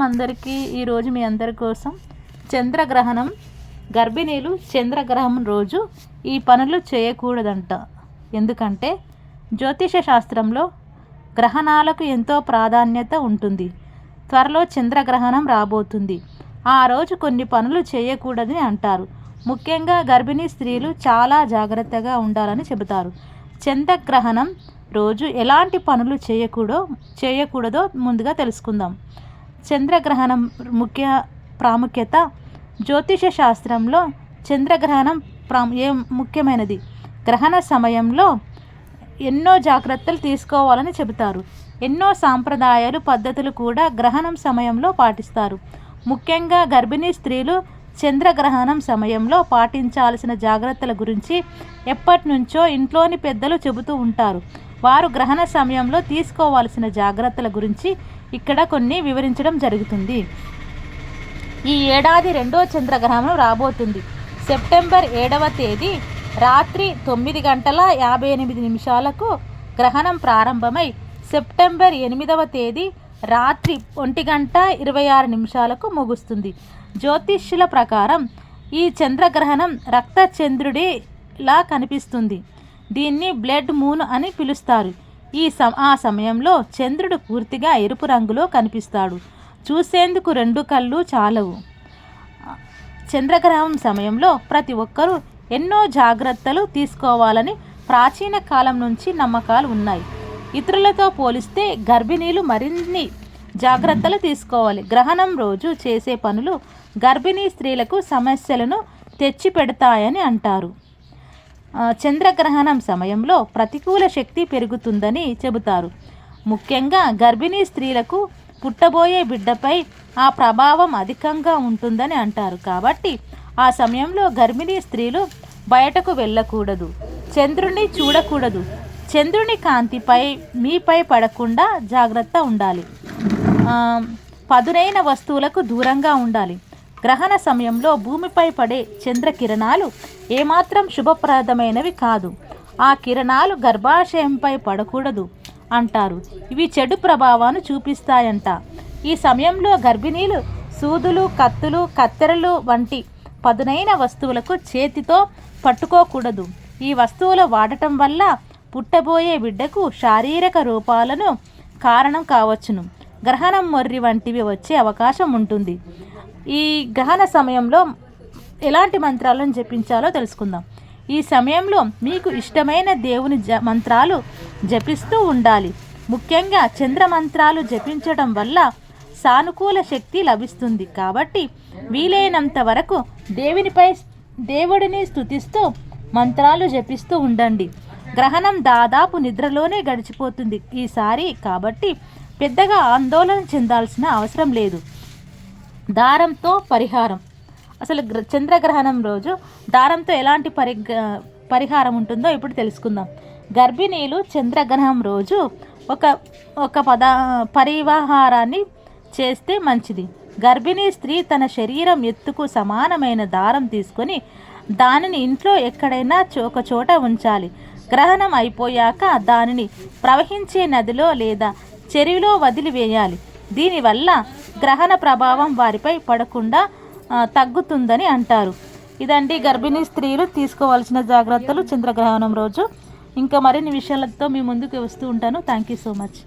అందరికీ ఈరోజు మీ అందరి కోసం చంద్రగ్రహణం గర్భిణీలు చంద్రగ్రహణం రోజు ఈ పనులు చేయకూడదంట. ఎందుకంటే జ్యోతిష శాస్త్రంలో గ్రహణాలకు ఎంతో ప్రాధాన్యత ఉంటుంది. త్వరలో చంద్రగ్రహణం రాబోతుంది. ఆ రోజు కొన్ని పనులు చేయకూడదని అంటారు. ముఖ్యంగా గర్భిణీ స్త్రీలు చాలా జాగ్రత్తగా ఉండాలని చెబుతారు. చంద్రగ్రహణం రోజు ఎలాంటి పనులు చేయకూడో చేయకూడదో ముందుగా తెలుసుకుందాం. చంద్రగ్రహణం ముఖ్య ప్రాముఖ్యత జ్యోతిష శాస్త్రంలో చంద్రగ్రహణం ప్రా ఏ ముఖ్యమైనది? గ్రహణ సమయంలో ఎన్నో జాగ్రత్తలు తీసుకోవాలని చెబుతారు. ఎన్నో సాంప్రదాయాలు పద్ధతులు కూడా గ్రహణం సమయంలో పాటిస్తారు. ముఖ్యంగా గర్భిణీ స్త్రీలు చంద్రగ్రహణం సమయంలో పాటించాల్సిన జాగ్రత్తల గురించి ఎప్పటి నుంచో ఇంట్లోని పెద్దలు చెబుతూ ఉంటారు. వారు గ్రహణ సమయంలో తీసుకోవాల్సిన జాగ్రత్తల గురించి ఇక్కడ కొన్ని వివరించడం జరుగుతుంది. ఈ ఏడాది రెండో చంద్రగ్రహణం రాబోతుంది. సెప్టెంబర్ ఏడవ తేదీ రాత్రి తొమ్మిది గంటల యాభై ఎనిమిది నిమిషాలకు గ్రహణం ప్రారంభమై సెప్టెంబర్ ఎనిమిదవ తేదీ రాత్రి ఒంటి గంట ఇరవై ఆరు నిమిషాలకు ముగుస్తుంది. జ్యోతిష్యుల ప్రకారం ఈ చంద్రగ్రహణం రక్తచంద్రుడిలా కనిపిస్తుంది. దీన్ని బ్లడ్ మూన్ అని పిలుస్తారు. ఈ సమ ఆ సమయంలో చంద్రుడు పూర్తిగా ఎరుపు రంగులో కనిపిస్తాడు. చూసేందుకు రెండు కళ్ళు చాలవు. చంద్రగ్రహణం సమయంలో ప్రతి ఒక్కరూ ఎన్నో జాగ్రత్తలు తీసుకోవాలని ప్రాచీన కాలం నుంచి నమ్మకాలు ఉన్నాయి. ఇతరులతో పోలిస్తే గర్భిణీలు మరిన్ని జాగ్రత్తలు తీసుకోవాలి. గ్రహణం రోజు చేసే పనులు గర్భిణీ స్త్రీలకు సమస్యలను తెచ్చిపెడతాయని అంటారు. చంద్రగ్రహణం సమయంలో ప్రతికూల శక్తి పెరుగుతుందని చెబుతారు. ముఖ్యంగా గర్భిణీ స్త్రీలకు పుట్టబోయే బిడ్డపై ఆ ప్రభావం అధికంగా ఉంటుందని అంటారు. కాబట్టి ఆ సమయంలో గర్భిణీ స్త్రీలు బయటకు వెళ్ళకూడదు. చంద్రుణ్ణి చూడకూడదు. చంద్రుని కాంతిపై మీపై పడకుండా జాగ్రత్త ఉండాలి. పదునైన వస్తువులకు దూరంగా ఉండాలి. గ్రహణ సమయంలో భూమిపై పడే చంద్రకిరణాలు ఏమాత్రం శుభప్రదమైనవి కాదు. ఆ కిరణాలు గర్భాశయంపై పడకూడదు అంటారు. ఇవి చెడు ప్రభావాన్ని చూపిస్తాయంట. ఈ సమయంలో గర్భిణీలు సూదులు కత్తులు కత్తెరలు వంటి పదునైన వస్తువులకు చేతితో పట్టుకోకూడదు. ఈ వస్తువులు వాడటం వల్ల పుట్టబోయే బిడ్డకు శారీరక రూపాలను కారణం కావచ్చును. గ్రహణం మొర్రి వంటివి వచ్చే అవకాశం ఉంటుంది. ఈ గ్రహణ సమయంలో ఎలాంటి మంత్రాలను జపించాలో తెలుసుకుందాం. ఈ సమయంలో మీకు ఇష్టమైన దేవుని జ మంత్రాలు జపిస్తూ ఉండాలి. ముఖ్యంగా చంద్ర మంత్రాలు జపించడం వల్ల సానుకూల శక్తి లభిస్తుంది కాబట్టి వీలైనంత వరకు దేవునిపై దేవుడిని స్థుతిస్తూ మంత్రాలు జపిస్తూ ఉండండి. గ్రహణం దాదాపు నిద్రలోనే గడిచిపోతుంది ఈసారి కాబట్టి పెద్దగా ఆందోళన చెందాల్సిన అవసరం లేదు. దారంతో పరిహారం. అసలు చంద్రగ్రహణం రోజు దారంతో ఎలాంటి పరి పరిహారం ఉంటుందో ఇప్పుడు తెలుసుకుందాం. గర్భిణీలు చంద్రగ్రహణం రోజు ఒక ఒక పద పరివాహారాన్ని చేస్తే మంచిది. గర్భిణీ స్త్రీ తన శరీరం ఎత్తుకు సమానమైన దారం తీసుకొని దానిని ఇంట్లో ఎక్కడైనా ఒక చోట ఉంచాలి. గ్రహణం అయిపోయాక దానిని ప్రవహించే నదిలో లేదా చెరువులో వదిలివేయాలి. దీనివల్ల గ్రహణ ప్రభావం వారిపై పడకుండా తగ్గుతుందని అంటారు. ఇదండి గర్భిణీ స్త్రీలు తీసుకోవాల్సిన జాగ్రత్తలు చంద్రగ్రహణం రోజు. ఇంకా మరిన్ని విషయాలతో మీ ముందుకు వస్తూ ఉంటాను. Thank you so much